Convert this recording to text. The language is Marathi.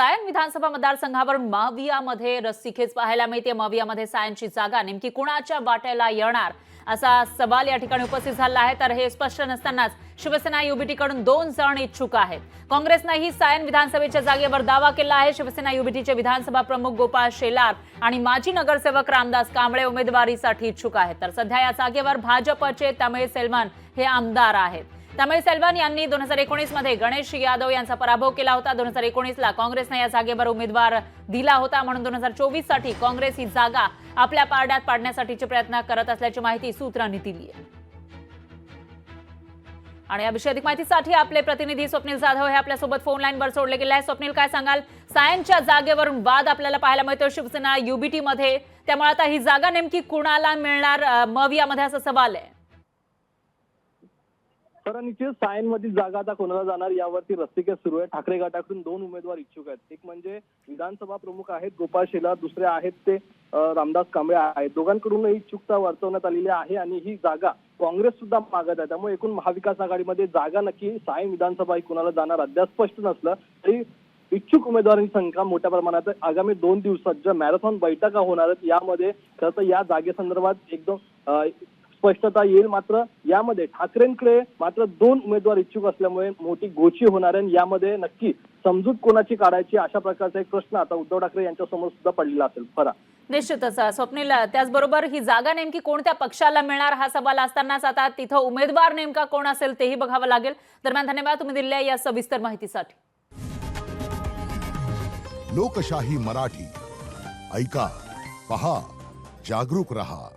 सायन विधानसभा मतदारसंघावरून मावियामध्ये रस्सीखेच पाहायला मिळते. मावियामध्ये सायनची जागा नेमकी कुणाच्या वाट्याला येणार? असा सवाल या ठिकाणी उपस्थित झाला आहे. तर हे स्पष्ट नसतानाच शिवसेना युबीटीकडून दोन जण इच्छुक आहेत. काँग्रेसनंही सायन विधानसभेच्या जागेवर दावा केला आहे. शिवसेना युबीटीचे विधानसभा प्रमुख गोपाळ शेलार आणि माजी नगरसेवक रामदास कांबळे उमेदवारीसाठी इच्छुक आहेत. तर सध्या या जागेवर भाजपचे तमिळ सेलमान हे आमदार आहेत. तमिळ सेल्वन यांनी दोन हजार एकोणीसमध्ये गणेश यादव यांचा पराभव केला होता. दोन हजार एकोणीसला काँग्रेसने या जागेवर उमेदवार दिला होता. म्हणून दोन हजार चोवीससाठी काँग्रेस ही जागा आपल्या पारड्यात पाडण्यासाठीचे प्रयत्न करत असल्याची माहिती सूत्रांनी दिली आहे. आणि याविषयी अधिक माहितीसाठी आपले प्रतिनिधी स्वप्नील जाधव हे आपल्यासोबत फोन लाईनवर सोडले गेले आहे स्वप्नील काय सांगाल? सायनच्या जागेवरून वाद आपल्याला पाहायला मिळतो शिवसेना युबीटी मध्ये. त्यामुळे आता ही जागा नेमकी कुणाला मिळणार? अं, मवियामध्ये असा सवाल आहे. तर निश्चित सायन मधील जागा आता कोणाला जाणार यावरती रस्तिकेस सुरू आहे. ठाकरे गटाकडून दोन उमेदवार इच्छुक आहेत. एक म्हणजे विधानसभा प्रमुख आहेत गोपाळ शेलार दुसरे आहेत ते रामदास कांबळे आहेत. दोघांकडून इच्छुकता वर्तवण्यात आलेली आहे आणि ही जागा काँग्रेस सुद्धा मागत आहे. त्यामुळे एकूण महाविकास आघाडीमध्ये जागा नक्की सायन विधानसभा ही कोणाला जाणार अद्याप स्पष्ट नसलं तरी इच्छुक उमेदवारांची संख्या मोठ्या प्रमाणात आगामी दोन दिवसात ज्या मॅरेथॉन बैठका होणार आहेत यामध्ये खरं तर या जागेसंदर्भात एकदम स्पष्टता येईल मात्र यामध्ये ठाकरेंकडे मात्र दोन उमेदवार इच्छुक असल्यामुळे मोठी गोची होणार आहे. आणि यामध्ये नक्की समजूत कोणाची काढायची अशा प्रकारचा एक प्रश्न आता उद्धव ठाकरे यांच्या समोर सुद्धा पडलेला असेल. फरा निश्चितच स्वप्नील त्याचबरोबर ही जागा नेमकी कोणत्या पक्षाला मिळणार? हा सवाल असतानाच आता तिथं उमेदवार नेमका कोण असेल तेही बघावं लागेल. दरम्यान धन्यवाद तुम्ही दिलेल्या या सविस्तर माहितीसाठी. लोकशाही मराठी. ऐका पहा जागरूक रहा.